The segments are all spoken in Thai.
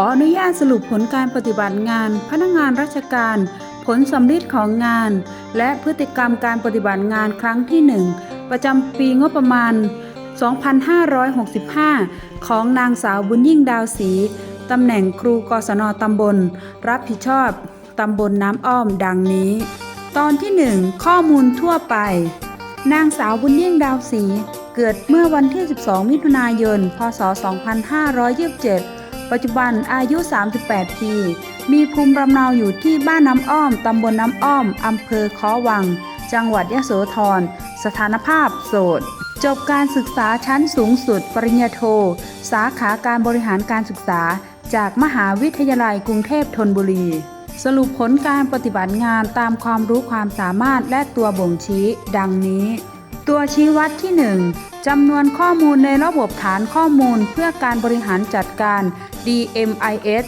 ออนุญาตสรุปผลการปฏิบัติงาน พนักงานราชการ ผลสำลิดของงาน และพฤติกรรมการปฏิบัติงานครั้งที่ 1 ประจำปีงบประมาณ 2565 ของนางสาวบุญยิ่งดาวศรีตำแหน่งครูกศนตำบล รับผิดชอบตำบลน้ำอ้อมดังนี้ ตอนที่ 1 ข้อมูลทั่วไป นางสาวบุญยิ่งดาวศรีเกิดเมื่อวันที่ 12 มิถุนายน พศ 2527 ปัจจุบันอายุ 38 ปี มีภูมิลำเนาอยู่ที่บ้านน้ำอ้อม ตำบลน้ำอ้อม อำเภอคอวัง จังหวัดยะโสธร สถานภาพโสด จบการศึกษาชั้นสูงสุด ปริญญาโท สาขาการบริหารการศึกษา จากมหาวิทยาลัยกรุงเทพธนบุรีสรุปผลการปฏิบัติงานตามความรู้ความสามารถและตัวบ่งชี้ ดังนี้ ตัวชี้วัดที่ 1จำนวนข้อมูลในระบบฐานข้อมูลเพื่อการบริหารจัดการ DMIS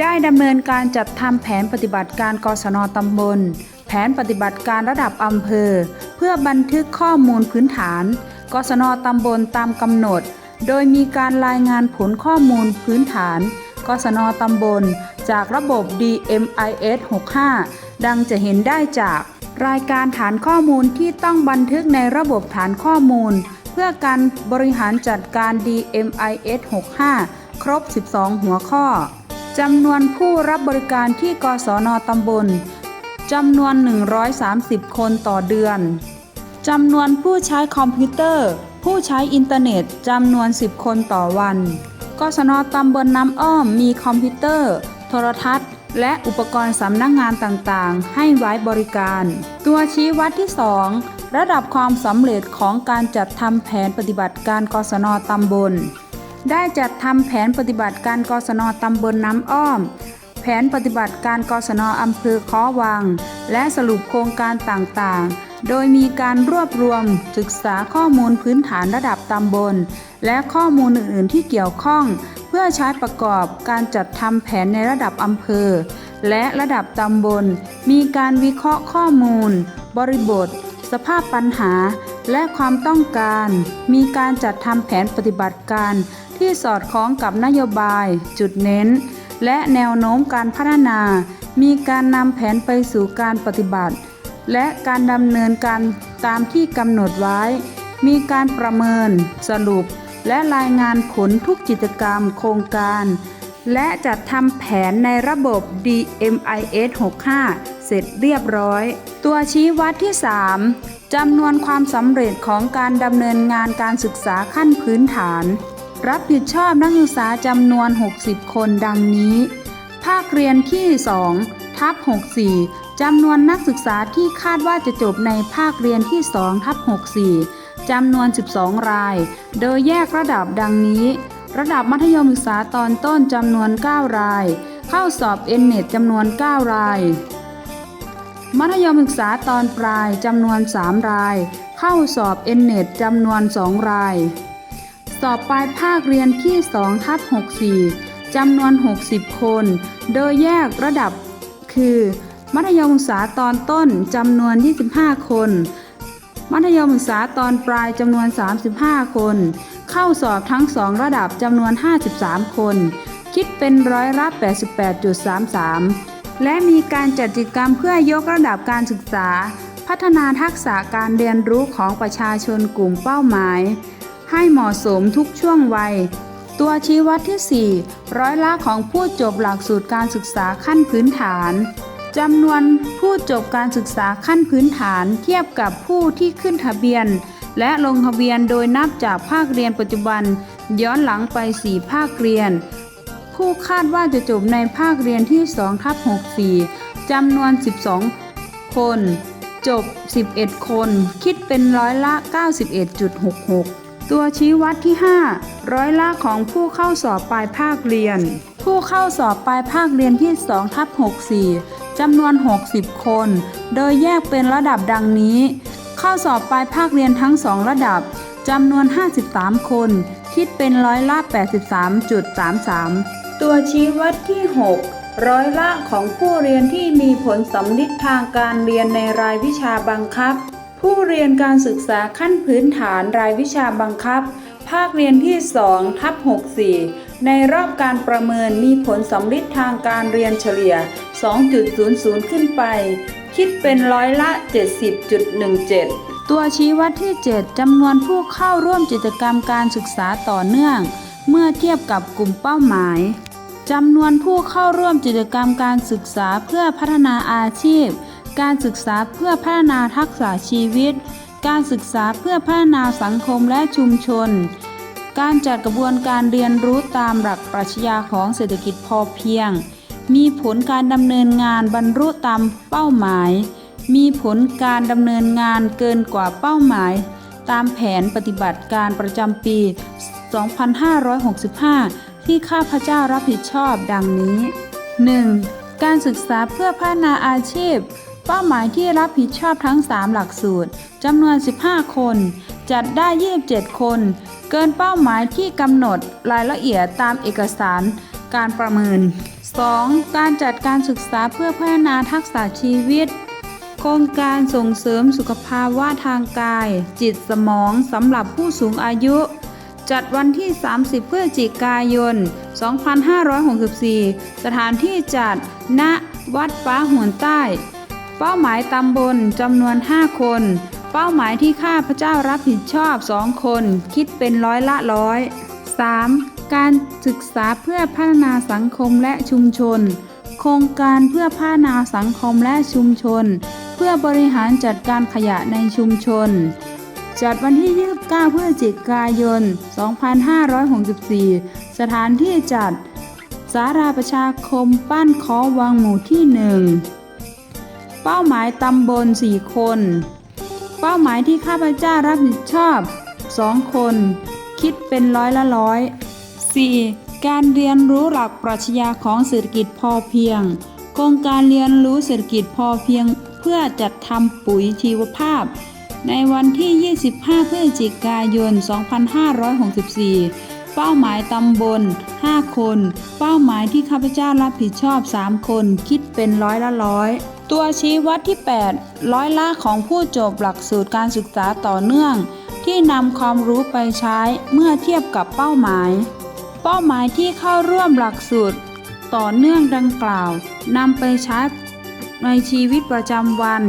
ได้ดำเนินการจัดทำแผนปฏิบัติการกศนตำบล แผนปฏิบัติการระดับอำเภอ เพื่อบันทึกข้อมูลพื้นฐาน กศนตำบลตามกำหนด โดยมีการรายงานผลข้อมูลพื้นฐาน กศนตำบล จากระบบ DMIS 65 ดังจะเห็นได้จากรายการฐานข้อมูลที่ต้องบันทึกในระบบฐานข้อมูล เพื่อการบริหารจัดการ DMIS 65 ครบ 12 หัวข้อจำนวนผู้รับบริการที่กศนตำบลจำนวน 130 คนต่อเดือนจำนวนผู้ใช้คอมพิวเตอร์ ผู้ใช้อินเทอร์เน็ตจำนวน 10 คนต่อวัน กศนตำบลน้ำอ้อมมีคอมพิวเตอร์ โทรทัศน์ และอุปกรณ์สำนักงงานต่างๆ ให้ไว้บริการ ตัวชี้วัดที่ 2 ระดับความสำเร็จของการจัดทำแผนปฏิบัติการกศนตำบล ได้จัดทำแผนปฏิบัติการกศนตำบลน้ำอ้อม แผนปฏิบัติการกศนอำเภอคอวัง และสรุปโครงการต่างๆ โดยมีการรวบรวมศึกษาข้อมูลพื้นฐานระดับตำบล และข้อมูลอื่น ๆ ที่เกี่ยวข้อง เพื่อใช้ประกอบการจัดทำแผนในระดับอำเภอ และระดับตำบล มีการวิเคราะห์ข้อมูล บริบท สภาพปัญหา และความต้องการ มีการจัดทำแผนปฏิบัติการที่สอดคล้องกับนโยบาย จุดเน้น และแนวโน้มการพัฒนา มีการนำแผนไปสู่การปฏิบัติ และการดำเนินการตามที่กำหนดไว้ มีการประเมิน สรุป และรายงานผลทุกกิจกรรม โครงการ และจัดทำแผนในระบบ DMIS 65 เสร็จเรียบร้อย ตัวชี้วัดที่ 3จำนวนความสำเร็จของการดำเนินงานการศึกษาขั้นพื้นฐาน รับผิดชอบนักศึกษาจำนวน 60 คนดังนี้ ภาคเรียนที่ 2 ทับ 64จำนวนนักศึกษาที่คาดว่าจะจบในภาคเรียนที่ 2 ทับ 64จำนวน 12 ราย โดยแยกระดับดังนี้ ระดับมัธยมศึกษาตอนต้นจำนวน 9 ราย เข้าสอบเอ็นเน็ตจำนวน 9 ราย มัธยมศึกษาตอนปลายจำนวน 3 ราย เข้าสอบเอ็นเน็ตจำนวน 2 ราย สอบปลายภาคเรียนที่2ทับ64จำนวน 60 คน โดยแยกระดับคือ มัธยมศึกษาตอนต้นจำนวน 25 คน มัธยมศึกษาตอนปลายจำนวน 35 คน เข้าสอบทั้ง2ระดับจำนวน 53 คน คิดเป็นร้อยละ88.33 และมีการจัดกิจกรรมเพื่อยกระดับการศึกษา พัฒนาทักษะการเรียนรู้ของประชาชนกลุ่มเป้าหมาย ให้เหมาะสมทุกช่วงวัย ตัวชี้วัดที่ 4 ร้อยละของผู้จบหลักสูตรการศึกษาขั้นพื้นฐานจำนวนผู้จบการศึกษาขั้นพื้นฐานเทียบกับผู้ที่ขึ้นทะเบียน และลงทะเบียนโดยนับจากภาคเรียนปัจจุบัน ย้อนหลังไป 4 ภาคเรียน ผู้คาดว่าจะจบในภาคเรียนที่2ทับ64จำนวน 12 คน จบ 11 คน คิดเป็นร้อยละ 91.66 ตัวชี้วัดที่ 5 ร้อยละของผู้เข้าสอบปลายภาคเรียน ผู้เข้าสอบปลายภาคเรียนที่2ทับ64จำนวน 60 คน โดยแยกเป็นระดับดังนี้ เข้าสอบปลายภาคเรียนทั้ง 2 ระดับจำนวน 53 คน คิดเป็นร้อยละ 83.33 ตัวชี้วัดที่ 6 ร้อยละของผู้เรียนที่มีผลสำลิดทางการเรียนในรายวิชาบังคับ ผู้เรียนการศึกษาขั้นพื้นฐานรายวิชาบังคับ ภาคเรียนที่2ทับ64 ในรอบการประเมินมีผลสำลิดทางการเรียนเฉลี่ย 2.00 ขึ้นไป คิดเป็นร้อยละ 70.17 ตัวชี้วัดที่ 7จำนวนผู้เข้าร่วมกิจกรรมการศึกษาต่อเนื่อง เมื่อเทียบกับกลุ่มเป้าหมายจำนวนผู้เข้าร่วมกิจกรรมการศึกษาเพื่อพัฒนาอาชีพ การศึกษาเพื่อพัฒนาทักษะชีวิต การศึกษาเพื่อพัฒนาสังคมและชุมชน การจัดกระบวนการเรียนรู้ตามหลักปรัชญาของเศรษฐกิจพอเพียง มีผลการดำเนินงานบรรลุตามเป้าหมาย มีผลการดำเนินงานเกินกว่าเป้าหมาย ตามแผนปฏิบัติการประจำปี 2565 ที่ข้าพเจ้ารับผิดชอบดังนี้ 1. การศึกษาเพื่อพัฒนาอาชีพ เป้าหมายที่รับผิดชอบทั้ง 3 หลักสูตรจำนวน 15 คน จัดได้ 27 คน เกินเป้าหมายที่กำหนดรายละเอียดตามเอกสารการประเมิน 2. การจัดการศึกษาเพื่อพัฒนาทักษะชีวิตโครงการส่งเสริมสุขภาวะทางกาย จิตสมองสำหรับผู้สูงอายุ จัดวันที่ 30 พฤศจิกายน 2564 สถานที่จัด ณ วัดป้าหวนใต้ เป้าหมายตำบลจำนวน 5 คน เป้าหมายที่ข้าพเจ้ารับผิดชอบ 2 คน คิดเป็นร้อยละร้อย 3. การศึกษาเพื่อพัฒนาสังคมและชุมชน โครงการเพื่อพัฒนาสังคมและชุมชน เพื่อบริหารจัดการขยะในชุมชน จัดวันที่ 29พฤศจิกายน 2564 สถานที่จัด สาราประชาคมบ้านคอวังหมู่ที่ 1 เป้าหมายตำบล 4 คน เป้าหมายที่ข้าพเจ้ารับผิดชอบ 2 คนคิดเป็นร้อยละร้อย 4. การเรียนรู้หลักปรัชญาของเศรษฐกิจพอเพียง โครงการเรียนรู้เศรษฐกิจพอเพียง เพื่อจัดทำปุ๋ยชีวภาพ ในวันที่ 25 พฤศจิกายน 2564 เป้าหมายตำบล 5 คน เป้าหมายที่ข้าพเจ้ารับผิดชอบ 3 คน คิดเป็นร้อยละร้อยตัวชี้วัดที่ 8 ร้อยละของผู้จบหลักสูตรการศึกษาต่อเนื่อง ที่นำความรู้ไปใช้เมื่อเทียบกับเป้าหมาย เป้าหมายที่เข้าร่วมหลักสูตร ต่อเนื่องดังกล่าวนำไปใช้ในชีวิตประจำวัน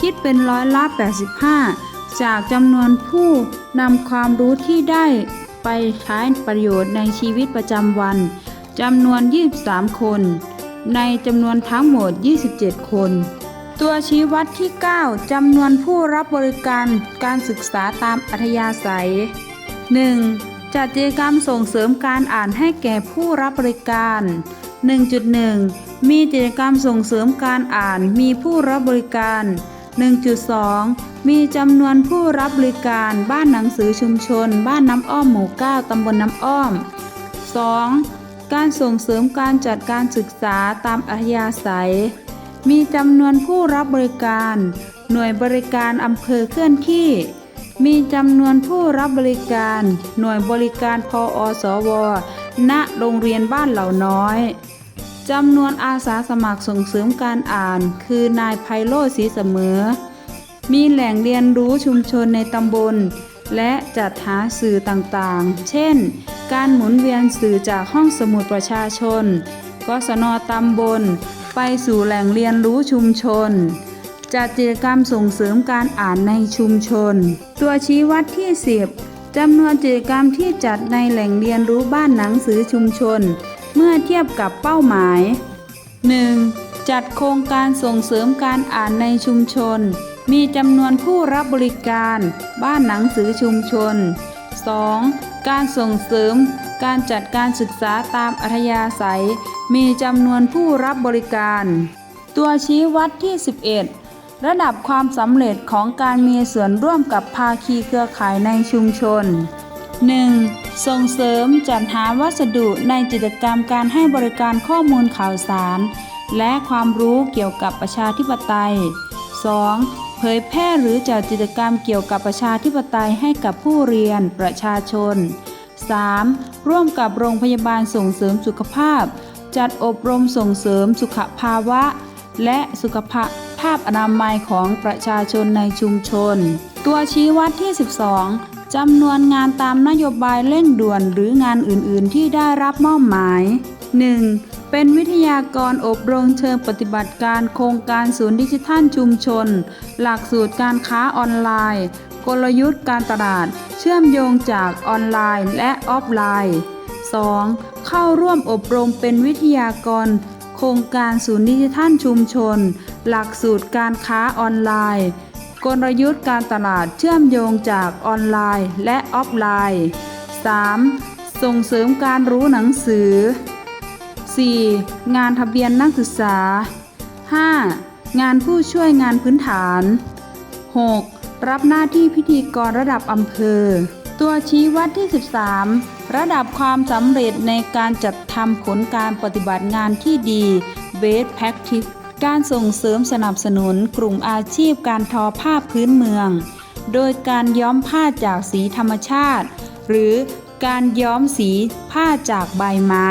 คิดเป็นร้อยละ 85 จากจำนวนผู้นำความรู้ที่ได้ไปใช้ประโยชน์ในชีวิตประจำวันจำนวน 23 คน ในจำนวนทั้งหมด 27 คน ตัวชี้วัดที่ 9 จำนวนผู้รับบริการการศึกษาตามอัธยาศัย 1. จัดกิจกรรมส่งเสริมการอ่านให้แก่ผู้รับบริการ 1.1 มีกิจกรรมส่งเสริมการอ่านมีผู้รับบริการ 1.2 มีจำนวนผู้รับบริการบ้านหนังสือชุมชน บ้านน้ำอ้อมหมู่ 9 ตำบลน้ำอ้อม 2. การส่งเสริมการจัดการศึกษาตามอัธยาศัย มีจำนวนผู้รับบริการ หน่วยบริการอำเภอเคลื่อนที่ มีจำนวนผู้รับบริการ หน่วยบริการพออสว ณ โรงเรียนบ้านเหล่าน้อยจำนวนอาสาสมัครส่งเสริมการอ่าน คือนายไพโรจน์ศรีเสมอ มีแหล่งเรียนรู้ชุมชนในตำบล และจัดหาสื่อต่างๆ เช่น การหมุนเวียนสื่อจากห้องสมุดประชาชนกศนตำบล ไปสู่แหล่งเรียนรู้ชุมชน จัดกิจกรรมส่งเสริมการอ่านในชุมชน ตัวชี้วัดที่ 10จำนวนกิจกรรมที่จัดในแหล่งเรียนรู้บ้านหนังสือชุมชน เมื่อเทียบกับเป้าหมาย 1. จัดโครงการส่งเสริมการอ่านในชุมชน มีจำนวนผู้รับบริการ บ้านหนังสือชุมชน 2. การส่งเสริม การจัดการศึกษาตามอัธยาศัย มีจำนวนผู้รับบริการ ตัวชี้วัดที่ 11 ระดับความสำเร็จของการมีส่วนร่วมกับภาคีเครือข่ายในชุมชน 1. ส่งเสริมจัดหาวัสดุในกิจกรรมการให้บริการข้อมูลข่าวสาร และความรู้เกี่ยวกับประชาธิปไตย 2. เผยแพร่หรือจัดกิจกรรมเกี่ยวกับประชาธิปไตยให้กับผู้เรียนประชาชน 3. ร่วมกับโรงพยาบาลส่งเสริมสุขภาพ จัดอบรมส่งเสริมสุขภาวะ และสุขภาพาอนามัยของประชาชนในชุมชน ตัวชี้วัดที่ 12 จำนวนงานตามนโยบายเร่งด่วนหรืองานอื่นๆ ที่ได้รับมอบหมาย 1. เป็นวิทยากรอบรมเชิงปฏิบัติการโครงการศูนย์ดิจิทัลชุมชน หลักสูตรการค้าออนไลน์ กลยุทธ์การตลาด เชื่อมโยงจากออนไลน์และออฟไลน์ 2. เข้าร่วมอบรมเป็นวิทยากร ครงการศูนย์ดิจิทัลชุมชน หลักสูตรการค้าออนไลน์ กลยุทธ์การตลาดเชื่อมโยงจากออนไลน์และออฟไลน์ 3. ส่งเสริมการรู้หนังสือ 4. งานทะเบียนนักศึกษา 5. งานผู้ช่วยงานพื้นฐาน 6. รับหน้าที่พิธีกรระดับอำเภอ ตัวชี้วัดที่ 13 ระดับความสำเร็จในการจัดทำผลการปฏิบัติงานที่ดี Best Practice การส่งเสริมสนับสนุนกลุ่มอาชีพการทอผ้าพื้นเมือง โดยการย้อมผ้าจากสีธรรมชาติ หรือการย้อมสีผ้าจากใบไม้